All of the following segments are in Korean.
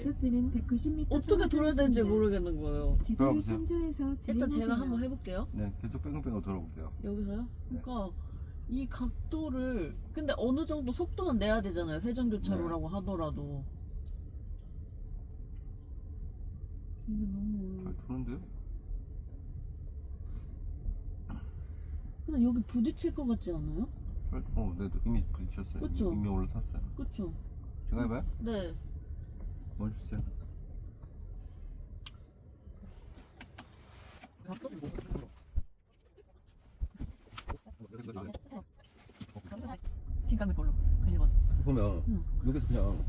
190m 어떻게 돌아야 될지 모르겠는 거예요. 지도를 돌아보세요. 참조해서 일단 제가. 한번 해볼게요. 네, 계속 뺑글뺑글 돌아볼게요. 여기서요? 네. 그러니까 이 각도를 근데 어느 정도 속도는 내야 되잖아요. 회전 교차로라고 네. 하더라도 이게 너무 잘 도는데요? 근데 여기 부딪힐 것 같지 않아요? 잘- 어, 네, 이미 부딪혔어요. 그쵸? 이미 올라탔어요. 그쵸? 제가 해봐요? 네. 멈주세요. 진감의 걸로 1번. 보면 응. 여기서 그냥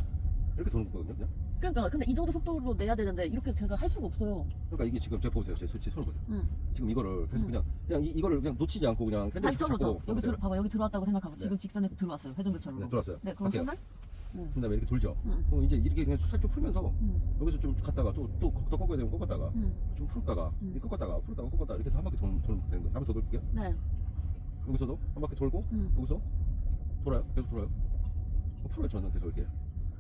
이렇게 도는 거거든요. 그냥. 그러니까 근데 이 정도 속도로 내야 되는데 이렇게 제가 할 수가 없어요. 그러니까 이게 지금 제가 보세요. 제 수치 손을 보세요. 응. 지금 이거를 계속 응. 그냥 그냥 이, 이거를 그냥 놓치지 않고 그냥 핸들 다시 잡고 여기. 들어 봐봐 여기 들어왔다고 생각하고 네. 지금 직선에 들어왔어요 회전 교차로로. 네, 들어왔어요. 네, 그럼. 손을 그 다음에 이렇게 돌죠. 응. 그럼 이제 이렇게 그냥 살짝 풀면서 응. 여기서 좀 갔다가 또 또 더 꺾어야 되면 꺾었다가 응. 좀 풀었다가 응. 꺾었다가 풀었다가 꺾었다가 이렇게 해서 한 바퀴 돌, 돌면 되는 거예요. 한 바퀴 더 돌게요. 네. 여기서도 한 바퀴 돌고 응. 여기서 돌아요. 계속 돌아요. 어, 풀어요. 저는 계속 이렇게.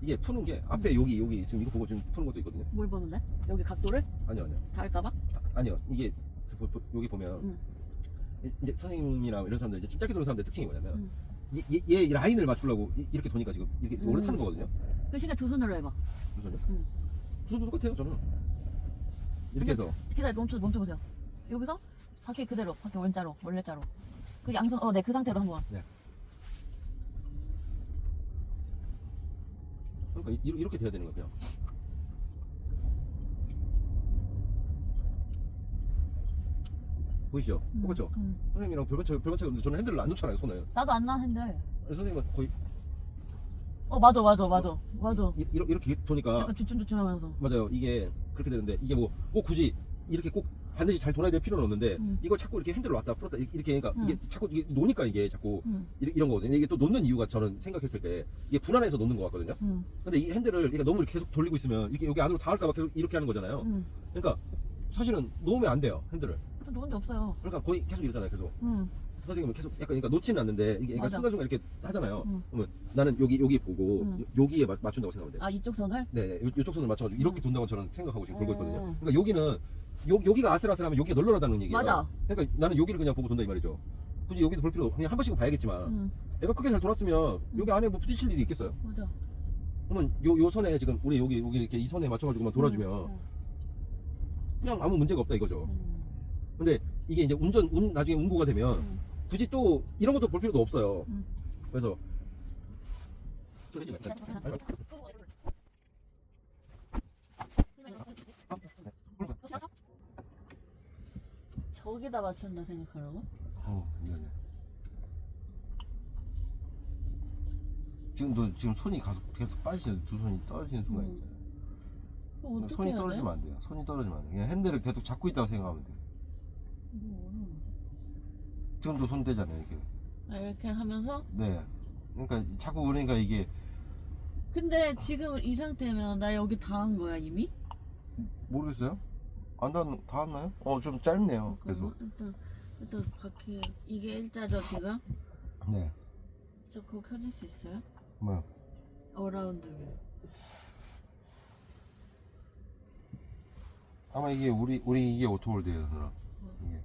이게 푸는 게 앞에 여기 여기 지금 이거 보고 지금 푸는 것도 있거든요. 뭘 보는데? 여기 각도를 아니요 아니요 닿을까봐? 아니요 이게 보- 보- 여기 보면 응. 이- 이제 선생님이나 이런 사람들 이제 좀 짧게 도는 사람들 특징이 뭐냐면 응. 얘, 얘, 얘 라인을 맞추려고 이- 이렇게 도니까 지금 이렇게 음. 올라타는 거거든요. 그 시간 두 손으로 해봐. 무슨요? 응. 저도 똑같아요 저는. 이렇게 해서 기다려 멈춰 멈춰 보세요. 여기서 바퀴 그대로 바퀴 원자로 원래자로. 그 양손 어 네 그 상태로 한번. 그러니까 이- 이렇게 돼야 되는 거예요. 그냥. 보이시죠? 응. 똑같죠? 응. 선생님이랑 별반 차이 별반 차이가 없는데 저는 핸들을 안 놓잖아요 손을. 나도 안 나는데. 선생님은 거의 어 맞아 맞아 맞아 맞아. 이- 이렇게, 이렇게 도니까 약간 주춤주춤하면서. 맞아요. 이게 그렇게 되는데 이게 뭐 꼭 굳이 이렇게 꼭 반드시 잘 돌아야 될 필요는 없는데 음. 이걸 자꾸 이렇게 핸들을 왔다 풀었다 이렇게 하니까 음. 이게 자꾸 이게 노니까 이게 자꾸 응. 이- 이런 거거든요. 이게 또 놓는 이유가 저는 생각했을 때 이게 불안해서 놓는 것 같거든요. 응. 근데 이 핸들을 그러니까 너무 이렇게 계속 돌리고 있으면 이게 여기 안으로 닿을까 봐 계속 이렇게 하는 거잖아요. 응. 그러니까 사실은 놓으면 안 돼요 핸들을. 저 놓은 적 없어요. 그러니까 거의 계속 이러잖아요. 계속 응. 선생님은 계속 약간 그러니까 놓지는 않는데 이게 그러니까 맞아. 순간순간 이렇게 하잖아요. 응. 그러면 나는 여기 여기 보고 응. 요- 여기에 맞, 맞춘다고 생각하면 돼요. 아 이쪽 선을? 네, 네. 요- 요쪽 손을 맞춰가지고 이렇게 음. 돈다고 저는 생각하고 지금 돌고 있거든요. 음. 그러니까 여기는 요, 여기가 아슬아슬하면 여기가 널널하다는 얘기예요. 맞아. 그러니까 나는 여기를 그냥 보고 돈다 이 말이죠. 굳이 여기도 볼 필요 없- 그냥 한 번씩은 봐야겠지만 응. 얘가 크게 잘 돌았으면 여기 안에 뭐 부딪힐 일이 있겠어요. 맞아. 그러면 요, 요 선에 지금 우리 여기 여기 이렇게 이 선에 맞춰가지고만 돌아주면 응. 그냥 아무 문제가 없다 이거죠. 응. 근데 이게 이제 운전 운 나중에 운고가 되면 응. 굳이 또 이런 것도 볼 필요도 없어요. 음. 그래서 저기다 맞춘다 생각하라고? 어, 네네. 지금도 지금 손이 계속 계속 빠지시는 두 손이 떨어지는 순간 응. 있어요. 그럼 어떻게 손이? 떨어지면 안 돼요. 손이 떨어지면 안 돼요. 그냥 핸들을 계속 잡고 있다고 생각하면 돼요. 지금도 손 대잖아요, 이렇게. 아, 이렇게 하면서 네. 그러니까 자꾸 그러니까 이게 근데 지금 이 상태면 나 여기 닿은 거야 이미? 모르겠어요. 안 닿, 닿았나요? 어, 좀 짧네요. 계속. 일단 일단 바퀴 이게 일자죠 지금? 네. 저 그거 켜질 수 있어요? 뭐요? 어라운드 뷰 아마 이게 우리 우리 이게 오토홀드예요, 누나. 이게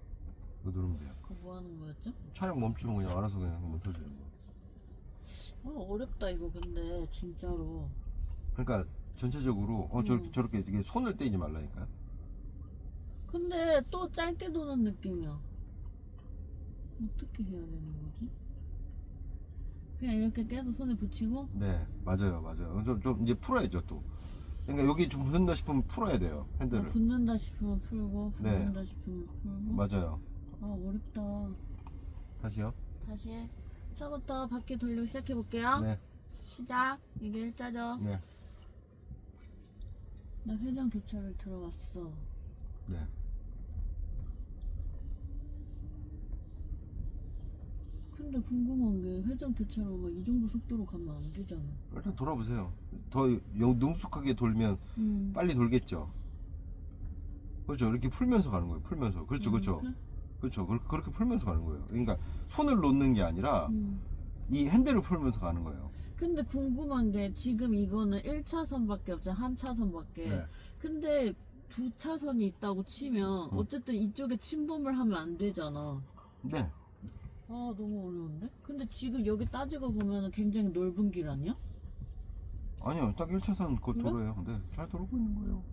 이거 누르면 돼요. 그거 뭐 하는 거였죠? 촬영 멈추면 그냥 알아서 그냥 멈춰주는 거. 어 어렵다 이거 근데 진짜로 그러니까 전체적으로 어 저, 음. 저렇게 이게 손을 떼지 말라니까요. 근데 또 짧게 도는 느낌이야 어떻게 해야 되는 거지? 그냥 이렇게 계속 손에 붙이고 네, 맞아요, 맞아요. 좀, 좀 이제 풀어야죠 또. 그러니까 여기 좀 붙는다 싶으면 풀어야 돼요 아, 핸들을. 붙는다 싶으면 풀고 네. 붙는다 싶으면 풀고 맞아요. 아 어렵다 다시요. 다시 해. 처음부터 바퀴 돌리고 시작해 볼게요 네, 시작 이게 일자죠 네, 나 회전 교차를 들어갔어 네. 근데 궁금한 게 회전 교차로가 이 정도 속도로 가면 안 되잖아 일단 돌아보세요. 더 영- 능숙하게 돌면 음. 빨리 돌겠죠. 그렇죠. 이렇게 풀면서 가는 거예요. 풀면서. 그렇죠, 그렇죠. 이렇게? 그렇죠. 그렇게, 그렇 게 풀면서 가는 거예요. 그러니까 손을 놓는 게 아니라 음. 이 핸들을 풀면서 가는 거예요. 근데 궁금한 게 지금 이거는 1차선밖에 없잖아. 한 차선밖에. 네. 근데 두 차선이 있다고 치면 음. 어쨌든 이쪽에 침범을 하면 안 되잖아. 네. 아 너무 어려운데? 근데 지금 여기 따지고 보면 굉장히 넓은 길 아니야? 아니요, 딱 1차선 그 그래? 도로예요. 네, 잘 돌고 있는 거예요.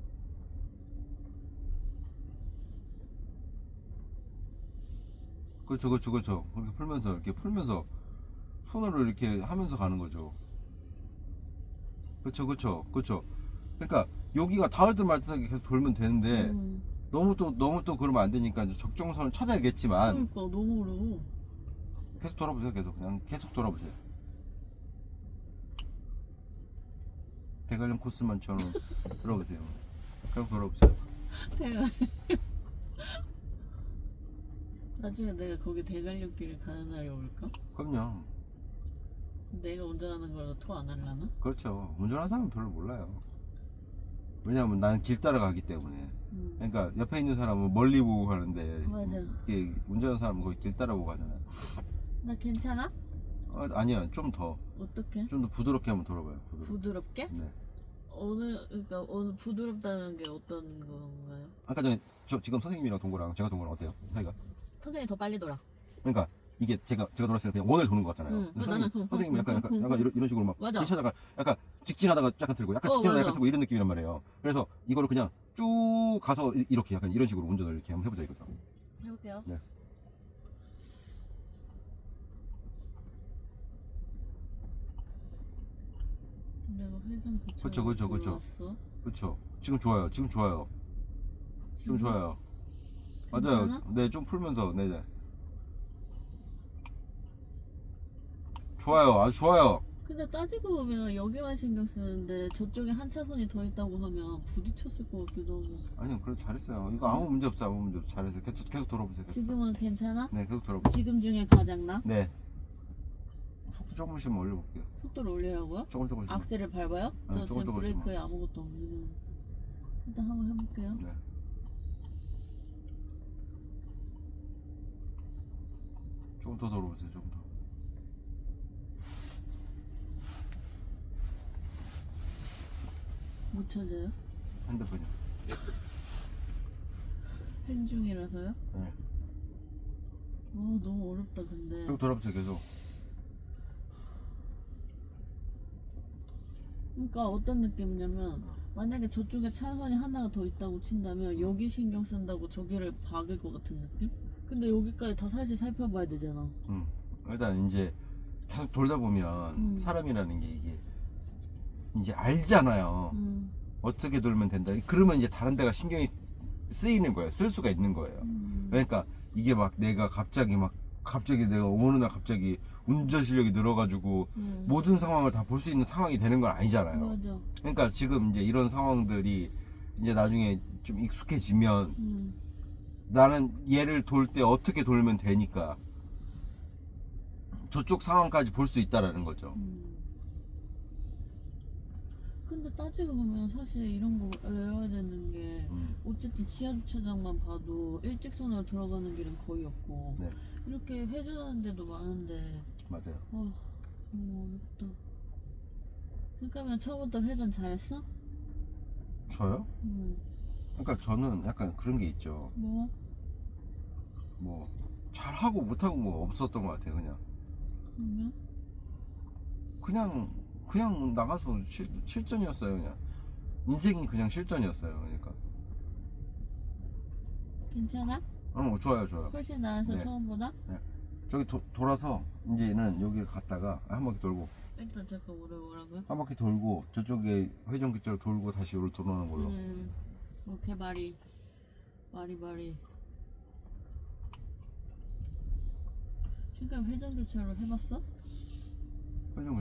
그렇죠, 그렇죠, 그렇죠. 그렇게 풀면서, 이렇게 풀면서, 손으로 이렇게 하면서 가는 거죠. 그렇죠, 그렇죠, 그렇죠. 그러니까, 여기가 닿을 듯 말 듯하게 계속 돌면 되는데, 음, 너무 또, 너무 또 그러면 안 되니까, 이제 적정선을 찾아야겠지만, 그러니까 너무 어려워. 계속 돌아보세요, 계속. 그냥 계속 돌아보세요. 대관령 코스만 처럼 돌아보세요. 그냥 돌아보세요. 대가 나중에 내가 거기 대관령길을 가는 날이 올까? 그럼요. 내가 운전하는 걸로 토안 하려나? 그렇죠. 운전하는 사람은 별로 몰라요. 왜냐하면 나는 길 따라가기 때문에. 음. 그러니까 옆에 있는 사람은 멀리 보고 가는데 맞아. 이게 운전하는 사람은 거의 길 따라 보고 가잖아요. 나 괜찮아? 아, 아니야, 좀 더, 어떻게? 좀 더 부드럽게 한번 돌아봐요. 부드럽게. 부드럽게? 네. 어느 그러니까 어느 부드럽다는 게 어떤 건가요? 아까 전에 저 지금 선생님이랑 동거랑 제가 동거랑 어때요? 사이가? 선생님 더 빨리 돌아. 그러니까 이게 제가 제가 돌았을 때 그냥 원을 도는 것 같잖아요. 응, 근데 나는 선생님, 응, 선생님 응, 약간 응, 약간, 응, 약간 응. 이런, 이런 식으로 막 맞아. 길 찾아가 약간 직진하다가 약간 들고 약간 어, 직진하다가 맞아. 약간 들고 이런 느낌이란 말이에요. 그래서 이거를 그냥 쭉 가서 이- 이렇게 약간 이런 식으로 운전을 이렇게 한번 해보자 이거죠. 해볼게요. 네. 내가 회전 교차. 그쵸, 그쵸, 그쵸. 왔어. 그렇죠. 지금 좋아요. 지금 좋아요. 지금 좋아요. 맞아요. 괜찮아? 네, 좀 풀면서 네, 네. 좋아요. 아주 좋아요. 근데 따지고 보면 여기만 신경 쓰는데 저쪽에 한 차선이 더 있다고 하면 부딪혔을 것 같기도 하고. 아니요, 그래도 잘했어요. 이거 아무 문제 없어요. 아무 문제 없어. 잘했어요. 계속 계속 돌아보세요. 계속. 지금은 괜찮아? 네, 계속 돌아보세요. 지금 중에 가장 나? 네. 속도 조금씩만 올려볼게요. 속도를 올리라고요? 조금 조금씩. 악셀을 밟아요? 네, 저 조금 지금. 브레이크에 아무것도 없는. 일단 한번 해볼게요. 네. 조금 더 돌아보세요. 조금 더. 못 찾아요? 핸드폰이요. 행 중이라서요? 네. 와 너무 어렵다 근데. 계속 돌아보세요. 계속. 그러니까 어떤 느낌이냐면 만약에 저쪽에 차선이 하나가 더 있다고 친다면 여기 신경 쓴다고 저기를 박을 것 같은 느낌? 근데 여기까지 다 사실 살펴봐야 되잖아. 음. 일단 이제 계속 돌다 보면 음. 사람이라는 게 이게 이제 알잖아요. 음, 어떻게 돌면 된다. 그러면 이제 다른 데가 신경이 쓰이는 거예요. 쓸 수가 있는 거예요. 음. 그러니까 이게 막 내가 갑자기 막 갑자기 내가 어느 날 갑자기 운전 실력이 늘어가지고 음. 모든 상황을 다 볼 수 있는 상황이 되는 건 아니잖아요. 맞아. 그러니까 지금 이제 이런 상황들이 이제 나중에 좀 익숙해지면 음. 나는 얘를 돌 때 어떻게 돌면 되니까 저쪽 상황까지 볼 수 있다라는 거죠. 음. 근데 따지고 보면 사실 이런 거 외워야 되는 게 음. 어쨌든 지하 주차장만 봐도 일직선으로 들어가는 길은 거의 없고 네. 이렇게 회전하는 데도 많은데 맞아요. 와 너무 어렵다. 그러니까 처음부터 회전 잘했어? 저요? 음. 그러니까 저는 약간 그런 게 있죠. 뭐? 뭐 잘하고 못하고 뭐 없었던 것 같아요. 그냥 그러면? 그냥 그냥 나가서 실, 실전이었어요. 그냥 인생이 그냥 실전이었어요. 그러니까 괜찮아? 어 좋아요, 좋아요. 훨씬 나아서 네. 처음보다? 저기 도- 돌아서 이제는 여기를 갔다가 한 바퀴 돌고 일단 잠깐 오래 뭐라고요? 한 바퀴 돌고 저쪽에 회전 교차로 돌고 다시 여기로 돌아오는 걸로. 음, 오케이 말이 말이 말이 지금 회전 교차로 해봤어?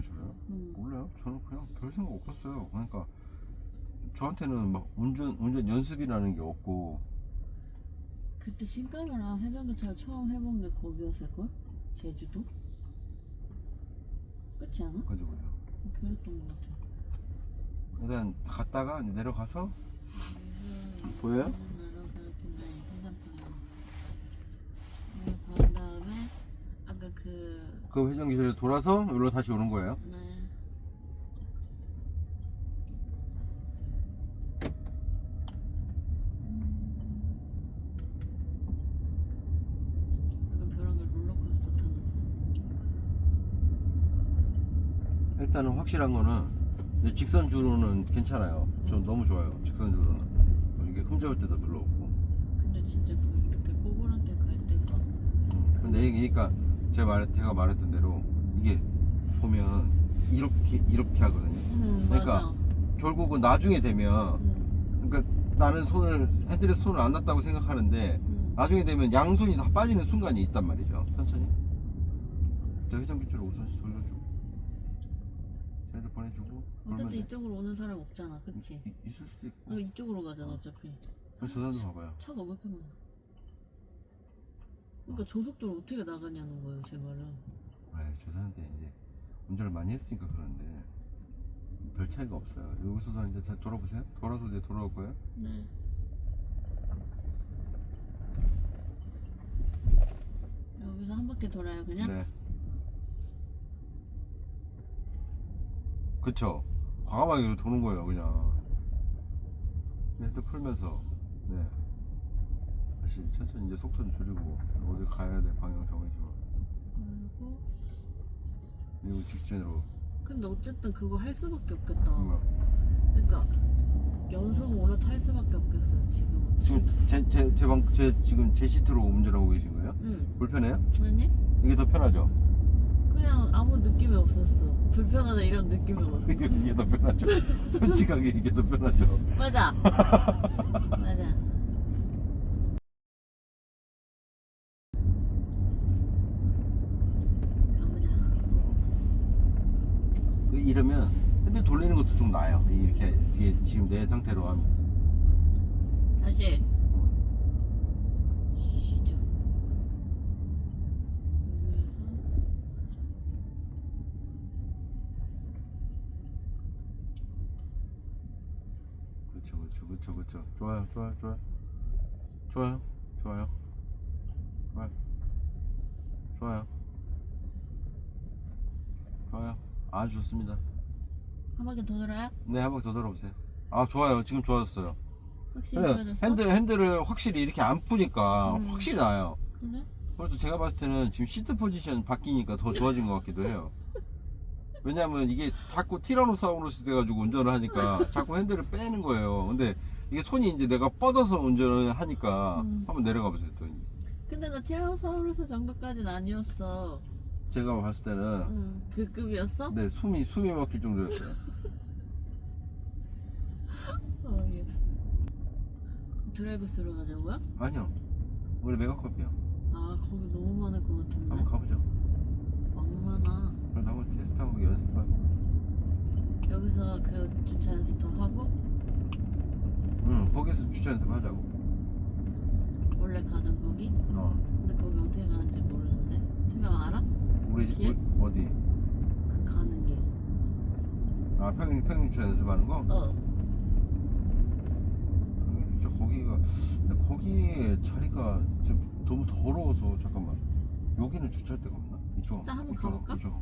교차로요? 음. 몰라요. 저는 그냥 별 생각 없었어요. 그러니까 저한테는 막 운전 운전 연습이라는 게 없고 그때 신가면랑 회전 교차를 처음 해본 게 거기였을걸? 제주도? 그렇지 않아? 그죠 그죠. 그랬던 것 같아 일단 갔다가 이제 내려가서 음, 보여요? 그 회전 기술에 돌아서 여기로 다시 오는 거예요. 네. 약간 벼랑 롤러코스터 타는. 일단은 확실한 거는 이제 직선 주로는 괜찮아요. 좀 음. 너무 좋아요. 직선 주로는 뭐 이게 흠잡을 때도 별로 없고. 근데 진짜 그 이렇게 꼬부랑게 갈 때가. 음, 근데 이게 그러니까 제가 말 제가 말했던 대로 이게 보면 이렇게 이렇게 하거든요. 음 그러니까 맞아 결국은 나중에 되면 음, 그러니까 나는 손을 핸들에 손을 안 놨다고 생각하는데 음. 나중에 되면 양손이 다 빠지는 순간이 있단 말이죠. 천천히. 저 회전기줄을 우선씩 돌려주고. 쟤네들 보내주고. 어차피 돼. 이쪽으로 오는 사람 없잖아 그치? 이- 있을 수도 있고. 어, 이쪽으로 가잖아 어차피 저 사람도 봐봐요. 차가 왜 이렇게 많아 그러니까 저속도로 어떻게 나가냐는 거예요 제 말은 아, 저 사람한테 이제 운전을 많이 했으니까 그러는데 별 차이가 없어요. 여기서도 이제 다 돌아보세요. 돌아서 이제 돌아올 거예요. 네 여기서 한 바퀴 돌아요 그냥? 네. 그쵸. 과감하게 도는 거예요, 그냥. 네, 또 풀면서. 네. 다시 천천히 이제 속도 좀 줄이고 어디 가야 돼 방향 정해지고 그리고 그리고 직진으로 근데 어쨌든 그거 할 수밖에 없겠다 뭔가 그러니까 연속 오래 탈 수밖에 없겠어요 지금은 지금 제제제방제 지금 제 시트로 운전하고 계신 거예요? 응 불편해요? 아니? 이게 더 편하죠? 그냥 아무 느낌이 없었어 불편하다 이런 느낌이 없었어 이게, 이게 더 편하죠. 솔직하게 이게 더 편하죠. 맞아 맞아 가보자 그 이러면 핸들 돌리는 것도 좀 나아요. 이렇게 뒤에 지금 내 상태로 하면. 다시. 시작 그렇죠, 그렇죠, 그렇죠, 그렇죠. 좋아요, 좋아요, 좋아요, 좋아요, 좋아요, 좋아요, 좋아요, 좋아요. 아주 좋습니다. 한 바퀴 더 돌아요? 네, 한번더 돌아보세요. 아, 좋아요. 지금 좋아졌어요. 확실히 네, 좋아졌어? 핸들 핸들을 확실히 이렇게 안 푸니까 음. 확실히 나아요. 그래? 그래서 제가 봤을 때는 지금 시트 포지션 바뀌니까 더 좋아진 것 같기도 해요. 왜냐면 이게 자꾸 티라노사우루스 돼가지고 운전을 하니까 자꾸 핸들을 빼는 거예요. 근데 이게 손이 이제 내가 뻗어서 운전을 하니까 음. 한번 내려가 보세요. 또 근데 나 티라노사우루스 정도까지는 아니었어 제가 봤을 때는 응. 그 급이었어? 네 숨이 숨이 막힐 정도였어요. 어, 예. 드라이브 스루 가자고요? 아니요, 우리 메가커피요. 아 거기 너무 많을 것 같은데 한번 가보죠. 왕만아 그래도 한번 테스트하고 연습하고. 여기서 그 주차 연습 더 하고 응, 거기서 주차 연습하자고. 원래 가는 거기? 어, 근데 거기 어떻게 가는지 모르는데 생각 알아? 우리 집 길? 어- 어디? 그 가는 길 아 평행 주차 연습하는 거? 어. 진짜 거기가 근데 거기 자리가 좀 너무 더러워서 잠깐만 여기는 주차할 데가 없나? 이쪽 일단 한번 이쪽, 가볼까? 이쪽